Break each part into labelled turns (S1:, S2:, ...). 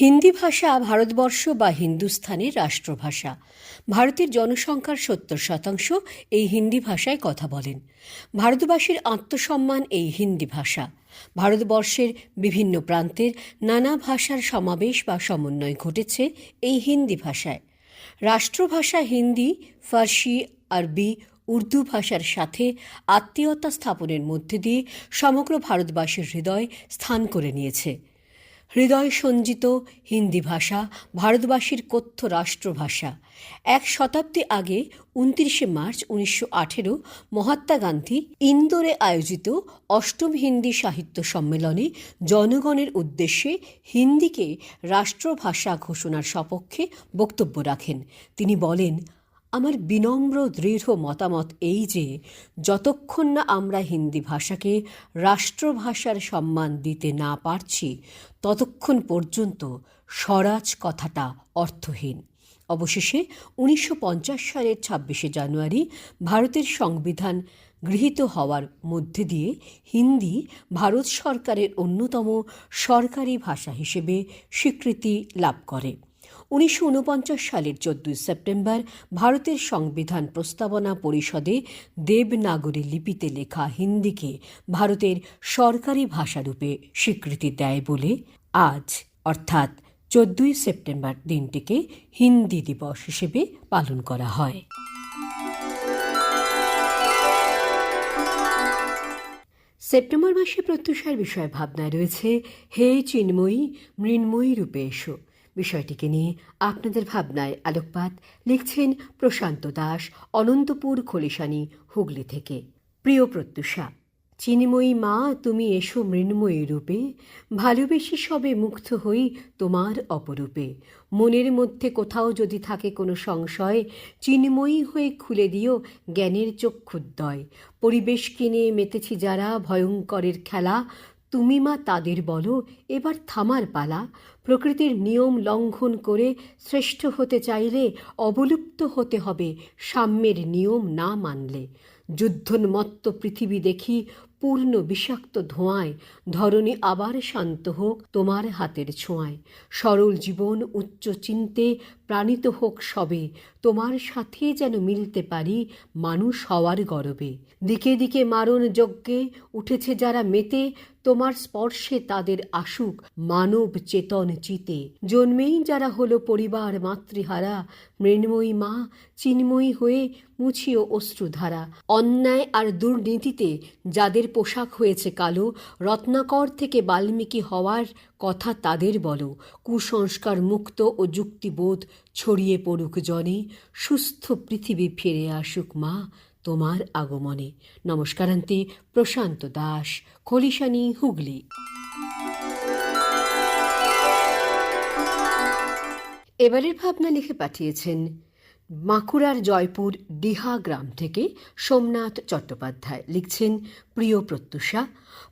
S1: হিন্দি ভাষা ভারতবর্ষ বা হিন্দুস্থানের রাষ্ট্রভাষা। ভারতের জনসংখ্যার সত্তর শতাংশ এই হিন্দি ভাষায় কথা বলেন। ভারতবাসীর আত্মসম্মান এই হিন্দি ভাষা। ভারতবর্ষের বিভিন্ন প্রান্তের নানা ভাষার সমাবেশ বা সমন্বয় ঘটেছে এই হিন্দি ভাষায়। রাষ্ট্রভাষা হিন্দি, ফার্সি, আরবি, উর্দু ভাষার সাথে আত্মীয়তা স্থাপনের মধ্যে দিয়ে সমগ্র ভারতবাসীর হৃদয় স্থান করে নিয়েছে। হৃদয় সঞ্জিত হিন্দি ভাষা, ভারতবাসীর কথ্য রাষ্ট্রভাষা। এক শতাব্দী আগে, উনত্রিশে মার্চ উনিশশো আঠেরো, মহাত্মা গান্ধী ইন্দোরে আয়োজিত অষ্টম হিন্দি সাহিত্য সম্মেলনে জনগণের উদ্দেশ্যে হিন্দিকে রাষ্ট্রভাষা ঘোষণার সপক্ষে বক্তব্য রাখেন। তিনি বলেন আমার বিনম্র, দৃঢ় মতামত এই যে, যতক্ষণ না আমরা হিন্দি ভাষাকে রাষ্ট্রভাষার সম্মান দিতে না পারছি, ততক্ষণ পর্যন্ত স্বরাজ কথাটা অর্থহীন। অবশেষে উনিশশো পঞ্চাশ সালের ছাব্বিশে জানুয়ারি ভারতের সংবিধান গৃহীত হওয়ার মধ্যে দিয়ে হিন্দি ভারত সরকারের অন্যতম সরকারি ভাষা হিসেবে স্বীকৃতি লাভ করে। উনিশশো ঊনপঞ্চাশ সালের চোদ্দই সেপ্টেম্বর ভারতের সংবিধান প্রস্তাবনা পরিষদে দেবনাগরী লিপিতে লেখা হিন্দিকে ভারতের সরকারি ভাষারূপে স্বীকৃতি দেয় বলে আজ, অর্থাৎ চোদ্দই সেপ্টেম্বর দিনটিকে হিন্দি দিবস হিসেবে পালন করা হয়। সেপ্টেম্বর মাসে প্রত্যুষার বিষয়ে ভাবনায় রয়েছে, হে চিন্ময়ী, মৃন্ময়ী রূপে এসো। বিষয়টিকে নিয়ে আপনাদের ভাবনায় আলোকপাত লিখছেন প্রশান্ত দাস, অনন্তপুর খলিশানি, হুগলি থেকে। প্রিয় প্রত্যুষা, চিনিময়ী মা, তুমি এসো মৃন্ময়ী রূপে। ভালোবেসে সবে মুগ্ধ হই তোমার অপরূপে। মনের মধ্যে কোথাও যদি থাকে কোনো সংশয়, চিন্ময়ী হয়ে খুলে দিও জ্ঞানের চক্ষুদ্দয় পরিবেশ কিনে মেতেছি যারা ভয়ঙ্করের খেলা তুমি মা তাদের বলো, এবার থামার পালা। প্রকৃতির নিয়ম লঙ্ঘন করে শ্রেষ্ঠ হতে চাইলে অবলুপ্ত হতে হবে, সাম্যের নিয়ম না মানলে। যুদ্ধন্মত্ত পৃথিবী দেখি পূর্ণ বিষাক্ত ধোঁয়ায় ধরণী আবার শান্ত হোক তোমার হাতের ছোঁয়ায়। সরল জীবন উচ্চ চিন্তে প্রাণিত হোক সবে, তোমার সাথে যেন মিলতে পারি মানুষ হওয়ার গরবে। দিকে দিকে মারণ যজ্ঞে উঠেছে যারা মেতে, তোমার স্পর্শে তাদের আসুক মানব চেতন চিতে। জন্মেই যারা হলো পরিবার মাতৃহারা, মৃন্ময়ী মা, চিন্ময়ী হয়ে মুছিও অশ্রুধারা। অন্যায় আর দুর্নীতিতে যাদের পোশাক হয়েছে কালো, রত্নাকর থেকে বাল্মীকি হওয়ার কথা তাদের বলো। কুসংস্কার মুক্ত ও যুক্তিবোধ ছড়িয়ে পড়ুক জনে। সুস্থ পৃথিবী ফিরে আসুক মা তোমার আগমনে। নমস্কারান্তে প্রশান্ত দাস, খলিশানি, হুগলি। এবারের ভাবনা লিখে পাঠিয়েছেন বাঁকুড়ার জয়পুর ডিহা গ্রাম থেকে সোমনাথ চট্টোপাধ্যায় লিখছেন প্রিয় প্রত্যুষা,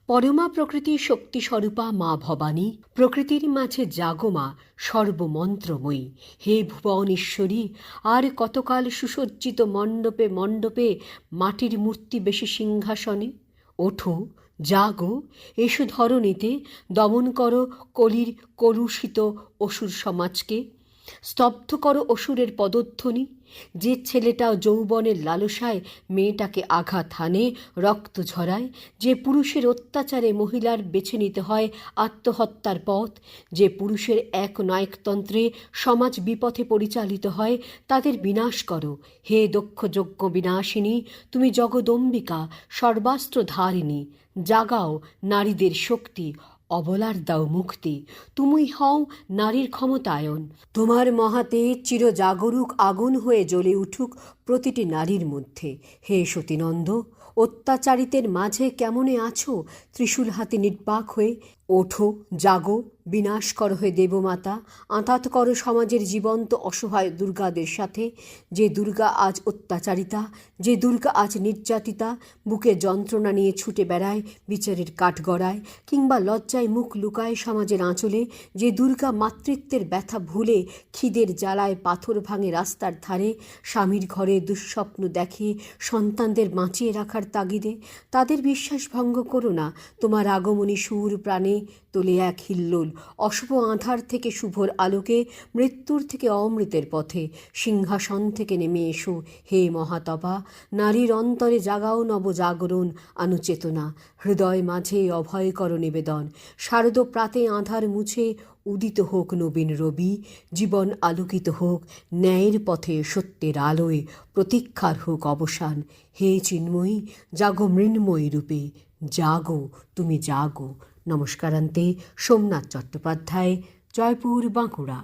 S1: পরমা প্রকৃতির শক্তি স্বরূপা মা ভবানী, প্রকৃতির মাঝে জাগমা সর্বমন্ত্রময়ী। হে ভুবনেশ্বরী আর কতকাল সুসজ্জিত মণ্ডপে মণ্ডপে মাটির মূর্তি বেশি সিংহাসনে? ওঠো, জাগো, এসো ধরণীতে দমন করো কলির কলুষিত অসুর সমাজকে। স্তব্ধ করো অসুরের পদধ্বনি। যে ছেলেটা যৌবনের লালসায় মেয়েটাকে আঘাত হানে, রক্ত ঝরায়, যে পুরুষের অত্যাচারে মহিলার বেছে নিতে হয় আত্মহত্যার পথ, যে পুরুষের এক নায়কতন্ত্রে সমাজ বিপথে পরিচালিত হয়, তাদের বিনাশ করো। হে দক্ষযজ্ঞ বিনাশিনী, তুমি জগদম্বিকা সর্বাস্ত্র ধারিণী জাগাও নারীদের শক্তি অবলার দাও মুক্তি। তুমি হও নারীর ক্ষমতায়ন। তোমার মহাতে চির জাগরুক আগুন হয়ে জ্বলে উঠুক প্রতিটি নারীর মধ্যে। হে সতীনন্দ, অত্যাচারিতের মাঝে কেমনে আছো? ত্রিশূল হাতে নির্বাক হয়ে ওঠো, জাগো বিনাশ কর হয়ে দেবমাতা আঁতাত করো সমাজের জীবন্ত অসহায় দুর্গাদের সাথে, যে দুর্গা আজ অত্যাচারিতা, যে দুর্গা আজ নির্যাতিতা, বুকে যন্ত্রণা নিয়ে ছুটে বেড়ায় বিচারের কাঠগড়ায়, কিংবা লজ্জায় মুখ লুকায় সমাজের আঁচলে, যে দুর্গা মাতৃত্বের ব্যথা ভুলে খিদের জ্বালায় পাথর ভাঙে রাস্তার ধারে, স্বামীর ঘরে দুঃস্বপ্ন দেখে সন্তানদের বাঁচিয়ে রাখার তাগিদে, তাদের বিশ্বাস ভঙ্গ করো না, তোমার আগমনী সুর প্রাণে তোলে এক হিল্লোল, অশুভ আধার থেকে শুভর আলোকে, মৃত্যুর থেকে অমৃতের পথে। সিংহাসন থেকে নেমে এসো, হে মহাতপা! নারীর অন্তরে জাগাও নব জাগরণ আনুচেতনা হৃদয় মাঝে অভয়কর নিবেদন। শারদ প্রাতে আধার মুছে উদিত হোক নবীন রবি। জীবন আলোকিত হোক, ন্যায়ের পথে সত্যের আলোয় প্রতীক্ষার হোক অবসান। হে চিন্ময়ী, জাগো মৃন্ময়ী রূপে। জাগো, তুমি জাগো। নমস্কারান্তে সোমনাথ চট্টোপাধ্যায়, জয়পুর, বাঁকুড়া।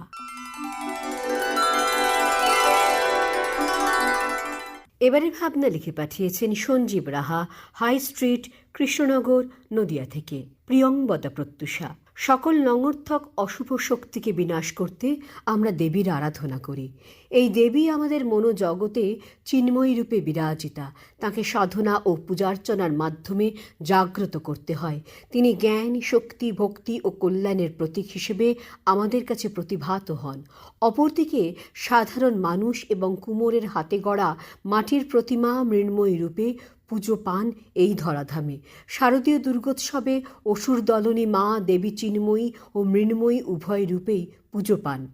S1: এবারে ভাবনা লিখে পাঠিয়েছেন সঞ্জীব রাহা, হাই স্ট্রিট, কৃষ্ণনগর, নদিয়া থেকে প্রিয়ংবদা প্রত্যুষা সকল নঙর্থক অশুভ শক্তিকে বিনাশ করতে আমরা দেবীর আরাধনা করি। এই দেবী আমাদের মনোজগতে চিন্ময়ী রূপে বিরাজিতা। তাকে সাধনা ও পূজার্চনার মাধ্যমে জাগ্রত করতে হয়। তিনি জ্ঞান, শক্তি, ভক্তি ও কল্যাণের প্রতীক হিসেবে আমাদের কাছে প্রতিভাত হন। অপরদিকে সাধারণ মানুষ এবং কুমোরের হাতে গড়া মাটির প্রতিমা মৃন্ময়ী রূপে পুজো পান এই ধরাধামে। শারদীয় দুর্গোৎসবে অসুর দলনী মা দেবী চিন্ময়ী ও মৃন্ময়ী উভয় রূপেই পুজো পান।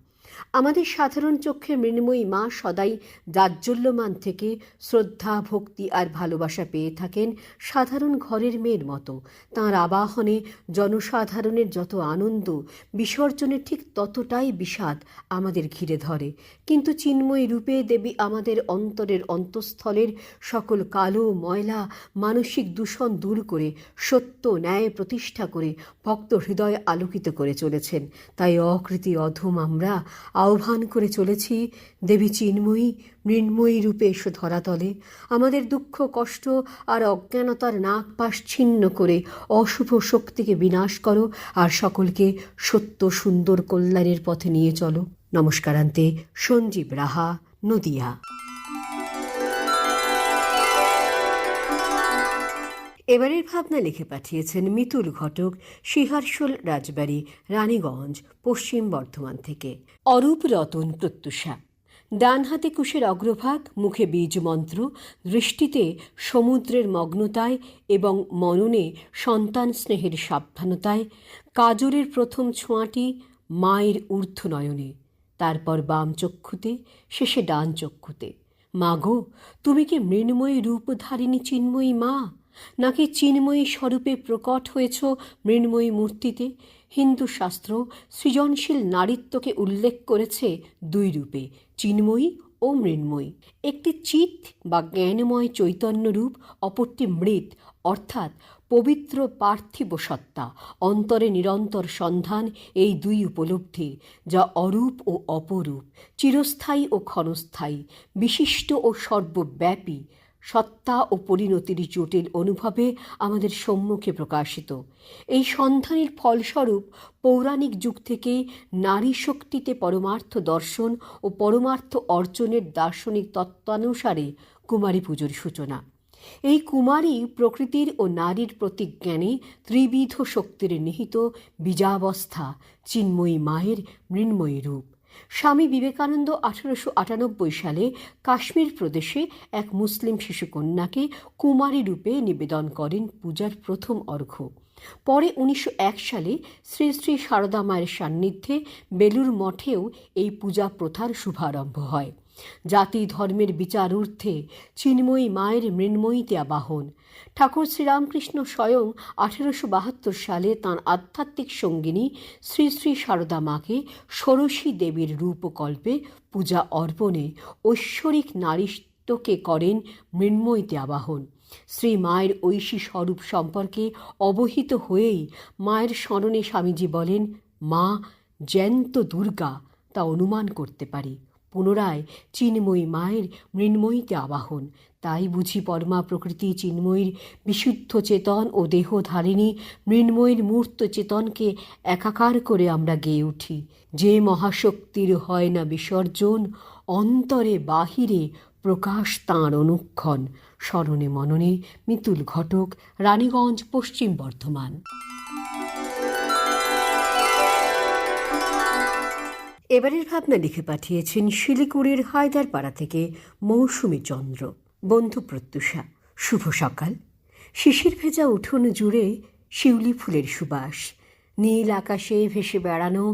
S1: আমাদের সাধারণ চক্ষে মৃন্ময়ী মা সদাই জাজ্জল্যমান থেকে শ্রদ্ধা, ভক্তি আর ভালোবাসা পেয়ে থাকেন সাধারণ ঘরের মেয়ের মতো। তাঁর আবাহনে জনসাধারণের যত আনন্দ, বিসর্জনের ঠিক ততটাই বিষাদ আমাদের ঘিরে ধরে। কিন্তু চিন্ময়ী রূপে দেবী আমাদের অন্তরের অন্তঃস্থলের সকল কালো ময়লা, মানসিক দূষণ দূর করে সত্য ন্যায় প্রতিষ্ঠা করে ভক্ত হৃদয় আলোকিত করে চলেছেন। তাই অকৃতি অধম আমরা আহ্বান করে চলেছি, দেবী চিন্ময়ী, মৃন্ময়ী রূপে এসো ধরাতলে। আমাদের দুঃখ, কষ্ট আর অজ্ঞানতার নাক পাশ ছিন্ন করে অশুভ শক্তিকে বিনাশ করো আর সকলকে সত্য সুন্দর কল্যাণের পথে নিয়ে চলো। নমস্কারান্তে, সঞ্জীব রাহা, নদিয়া। এবারের ভাবনা লিখে পাঠিয়েছেন মিতুল ঘটক সিহারশোল রাজবাড়ি, রানীগঞ্জ, পশ্চিম বর্ধমান থেকে। অরূপ রতন প্রত্যুষা। ডান হাতে কুশের অগ্রভাগ, মুখে বীজ মন্ত্র, দৃষ্টিতে সমুদ্রের মগ্নতায় এবং মননে সন্তান স্নেহের সাবধানতায় কাজরের প্রথম ছোঁয়াটি মায়ের ঊর্ধ্ব নয়নে তারপর বাম চক্ষুতে, শেষে ডান চক্ষুতে। মাগো, তুমি কি মৃন্ময়ী রূপধারিণী চিন্ময়ী মা? নাকি চিন্ময়ী স্বরূপে প্রকট হয়েছ মৃন্ময়ী মূর্তিতে? হিন্দু শাস্ত্র সৃজনশীল নারীত্বকে উল্লেখ করেছে দুই রূপে, চিন্ময়ী ও মৃন্ময়ী। একটি চিত বা জ্ঞানময় চৈতন্য রূপ, অপরটি মৃত, অর্থাৎ পবিত্র পার্থিব সত্তা, অন্তরে নিরন্তর সন্ধান এই দুই উপলব্ধি, যা অরূপ ও অপরূপ, চিরস্থায়ী ও ক্ষণস্থায়ী, বিশিষ্ট ও সর্বব্যাপী। সত্তা ও পরিণতির জটিল অনুভবে আমাদের সম্মুখে প্রকাশিত। এই সন্ধানের ফলস্বরূপ পৌরাণিক যুগ থেকে নারী শক্তিতে পরমার্থ দর্শন ও পরমার্থ অর্জনের দার্শনিক তত্ত্বানুসারে কুমারী পুজোর সূচনা। এই কুমারী প্রকৃতির ও নারীর প্রতিজ্ঞানে ত্রিবিধ শক্তির নিহিত বীজাবস্থা, চিন্ময়ী মায়ের মৃন্ময়ী রূপ। স্বামী বিবেকানন্দ আঠারোশো আটানব্বই সালে কাশ্মীর প্রদেশে এক মুসলিম শিশুকন্যাকে কুমারী রূপে নিবেদন করেন পূজার প্রথম অর্ঘ পরে উনিশশো এক সালে শ্রী শ্রী সারদা মায়ের সান্নিধ্যে বেলুর মঠেও এই পূজা প্রথার শুভারম্ভ হয়। জাতি ধর্মের বিচার ঊর্ধ্বে চিন্ময়ী মায়ের মৃন্ময়ীতে আবাহন। ঠাকুর শ্রীরামকৃষ্ণ স্বয়ং আঠেরোশো বাহাত্তর সালে তাঁর আধ্যাত্মিক সঙ্গিনী শ্রী শ্রী সারদা মাকে ষোড়শী দেবীর রূপকল্পে পূজা অর্পণে ঐশ্বরিক নারীত্বকে করেন মৃন্ময়ীতে আবাহন। শ্রী মায়ের ঐশী স্বরূপ সম্পর্কে অবহিত হয়েই মায়ের স্মরণে স্বামীজি বলেন, মা, জ্যান্ত দুর্গা, তা অনুমান করতে পারি। পুনরায় চিন্ময়ী মায়ের মৃন্ময়ীতে আবাহন। তাই বুঝি পরমা প্রকৃতি চিন্ময়ীর বিশুদ্ধ চেতন ও দেহ ধারিণী মৃন্ময়ীর মূর্ত চেতনকে একাকার করে আমরা গেয়ে উঠি। যে মহাশক্তির হয় না বিসর্জন, অন্তরে বাহিরে প্রকাশ তাঁর অনুক্ষণ। স্মরণে মননে মিতুল ঘটক, রানীগঞ্জ, পশ্চিম বর্ধমান। এবারের ভাবনা লিখে পাঠিয়েছেন শিলিগুড়ির হায়দারপাড়া থেকে মৌসুমী চন্দ্র। বন্ধু প্রত্যুষা, শুভ সকাল। শিশির ভেজা উঠোন জুড়ে শিউলি ফুলের সুবাস। নীল আকাশে ভেসে বেড়ানো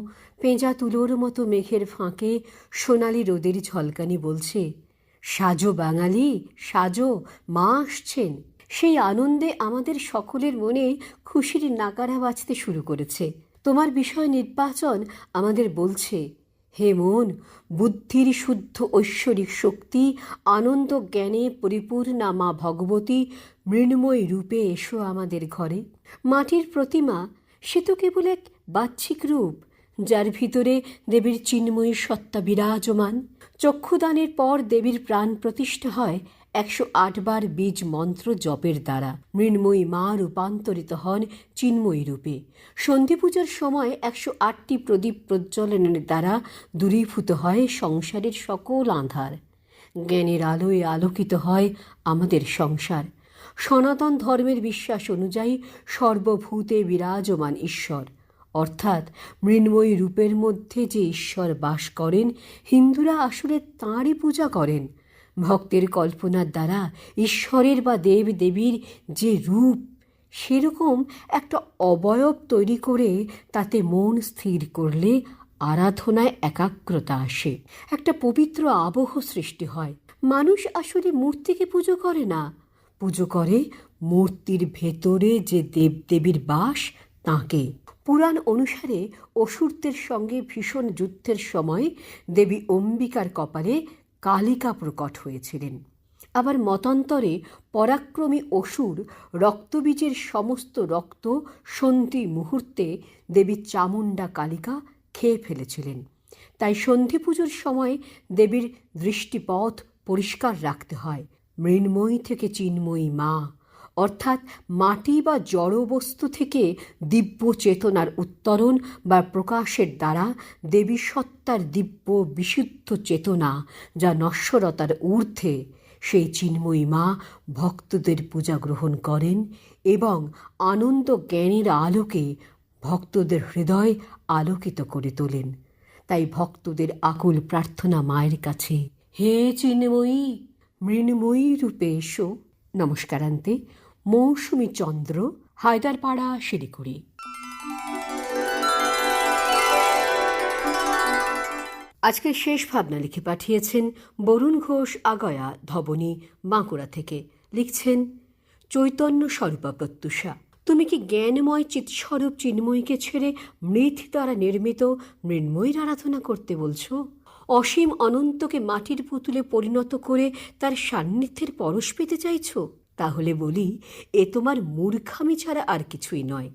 S1: পেঁজা তুলোর মতো মেঘের ফাঁকে সোনালি রোদের ঝলকানি বলছে, সাজো বাঙালি, সাজো, মা আসছেন। সেই আনন্দে আমাদের সকলের মনে খুশির নাকারা বাজতে শুরু করেছে। তোমার বিষয় নির্বাচন আমাদের বলছে হে মন, বুদ্ধির শুদ্ধ ঐশ্বরিক শক্তি, আনন্দ জ্ঞানে পরিপূর্ণা মা ভগবতী, মৃন্ময় রূপে এসো আমাদের ঘরে। মাটির প্রতিমা, সে তো কেবল এক বাহ্যিক রূপ, যার ভিতরে দেবীর চিন্ময়ী সত্তা বিরাজমান। চক্ষুদানের পর দেবীর প্রাণ প্রতিষ্ঠা হয় একশো আটবার বীজ মন্ত্র জপের দ্বারা মৃন্ময়ী মা রূপান্তরিত হন চিন্ময়ী রূপে। সন্ধি পূজার সময় একশো আটটি প্রদীপ প্রজ্বলনের দ্বারা দূরীভূত হয় সংসারের সকল আঁধার। জ্ঞানের আলোয় আলোকিত হয় আমাদের সংসার। সনাতন ধর্মের বিশ্বাস অনুযায়ী সর্বভূতে বিরাজমান ঈশ্বর। অর্থাৎ মৃন্ময়ী রূপের মধ্যে যে ঈশ্বর বাস করেন, হিন্দুরা আসলে তাঁরই পূজা করেন। ভক্তের কল্পনার দ্বারা ঈশ্বরের বা দেব দেবীর যে রূপ, সেরকম একটা অবয়ব তৈরি করে তাতে মন স্থির করলে আরাধনায় একাগ্রতা আসে। একটা পবিত্র আবহ সৃষ্টি হয়। মানুষ আসলে মূর্তিকে পুজো করে না। পুজো করে মূর্তির ভেতরে যে দেবদেবীর বাস, তাঁকে। পুরাণ অনুসারে অসুরদের সঙ্গে ভীষণ যুদ্ধের সময় দেবী অম্বিকার কপালে কালিকা প্রকট হয়েছিলেন। আবার মতান্তরে পরাক্রমী অসুর রক্তবীজের সমস্ত রক্ত সন্ধি মুহূর্তে দেবী চামুণ্ডা কালিকা খেয়ে ফেলেছিলেন। তাই সন্ধি পুজোর সময় দেবীর দৃষ্টিপথ পরিষ্কার রাখতে হয়। মৃন্ময়ী থেকে চিন্ময়ী মা অর্থাৎ মাটি বা জড়বস্তু থেকে দিব্য চেতনার উত্তরণ বা প্রকাশের দ্বারা দেবী সত্তার দিব্য বিশুদ্ধ চেতনা যা নশ্বরতার ঊর্ধ্বে। সেই চিন্ময়ী মা ভক্তদের পূজা গ্রহণ করেন এবং আনন্দ জ্ঞানের আলোকে ভক্তদের হৃদয় আলোকিত করে তোলেন। তাই ভক্তদের আকুল প্রার্থনা মায়ের কাছে। হে চিন্ময়ী, মৃন্ময়ী রূপে এসো। নমস্কারান্তে। মৌসুমী চন্দ্র, হায়দারপাড়া, শিলিগুড়ি। আজকের শেষ ভাবনা লিখে পাঠিয়েছেন বরুণ ঘোষ, আগয়া, ধবনী, বাঁকুড়া থেকে। লিখছেন, চৈতন্য স্বরূপা প্রত্যুষা, তুমি কি জ্ঞানময় চিৎস্বরূপ চিন্ময়ীকে ছেড়ে মৃত দ্বারা নির্মিত মৃন্ময়ীর আরাধনা করতে বলছো? অসীম অনন্তকে মাটির পুতুলে পরিণত করে তার সান্নিধ্যের পরশ পেতে চাইছো? তাহলে বলি, এ তোমার মূর্খামি ছাড়া আর কিছুই নয়।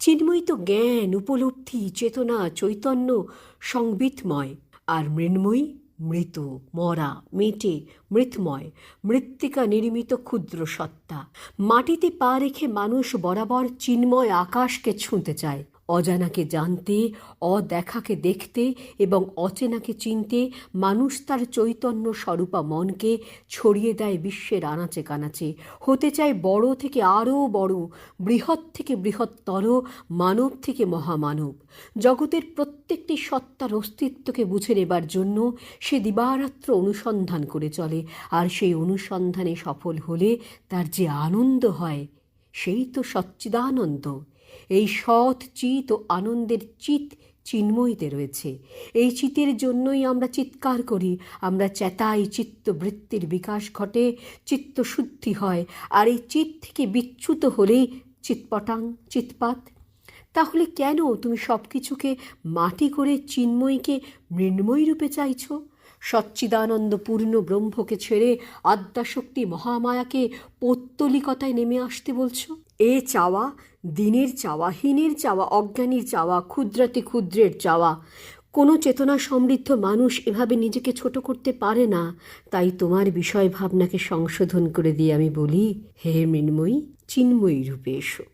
S1: চিন্ময়ী তো জ্ঞান, উপলব্ধি, চেতনা, চৈতন্য, সংবিতময়। আর মৃন্ময়ী, মৃত, মরা, মেটে, মৃতময়, মৃত্তিকা নির্মিত ক্ষুদ্র সত্তা। মাটিতে পা রেখে মানুষ বরাবর চিন্ময় আকাশকে ছুঁতে চায়। অজানাকে জানতে, অদেখাকে দেখতে এবং অচেনাকে চিনতে মানুষ তার চৈতন্য স্বরূপা মনকে ছড়িয়ে দেয় বিশ্বের আনাচে কানাচে। হতে চায় বড় থেকে আরও বড়, বৃহৎ থেকে বৃহত্তর, মানব থেকে মহামানব। জগতের প্রত্যেকটি সত্তার অস্তিত্বকে বুঝে নেবার জন্য সে দিবারাত্র অনুসন্ধান করে চলে, আর সেই অনুসন্ধানে সফল হলে তার যে আনন্দ হয়, সেই তো সচ্চিদানন্দ। এই সৎ চিত ও আনন্দের চিত চিন্ময়ীতে রয়েছে। এই চিতের জন্যই আমরা চিৎকার করি, আমরা চেতাই চিত্তবৃত্তির বিকাশ ঘটে, চিত্তশুদ্ধি হয়, আর এই চিত থেকে বিচ্যুত হলেই চিৎপটাং, চিৎপাত। তাহলে কেন তুমি সব কিছুকে মাটি করে চিন্ময়ীকে মৃন্ময়ী রূপে চাইছ? সচ্চিদানন্দ পূর্ণ ব্রহ্মকে ছেড়ে আদ্যাশক্তি মহামায়াকে পৌত্তলিকতায় নেমে আসতে বলছো? এ চাওয়া, দিনের চাওয়া, হীনের চাওয়া, অজ্ঞানীর চাওয়া, ক্ষুদ্রাতি ক্ষুদ্রের চাওয়া। কোনো চেতনা সমৃদ্ধ মানুষ এভাবে নিজেকে ছোট করতে পারে না। তাই তোমার বিষয় ভাবনাকে সংশোধন করে দিয়ে আমি বলি, হে মৃন্ময়ী, চিন্ময়ী রূপে এসো।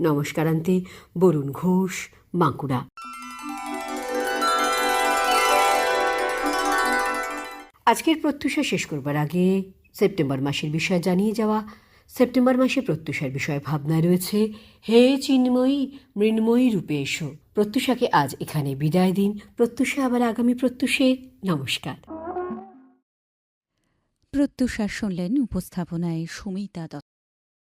S1: নমস্কারান্তে বরুণ ঘোষ, বাঁকুড়া। আজকের প্রত্যুষা শেষ করবার আগে সেপ্টেম্বর মাসের বিষয় জানিয়ে যাওয়া সেপ্টেম্বর মাসে প্রত্যুষার বিষয়ে ভাবনা রয়েছে, হে চিন্ময়ী, মৃন্ময়ী রূপে এসো। প্রত্যুষাকে আজ এখানে বিদায় দিন। প্রত্যুষা আবার আগামী প্রত্যুষে। নমস্কার।
S2: প্রত্যুষা শুনলেন উপস্থাপনায় সুমিতা দত্ত।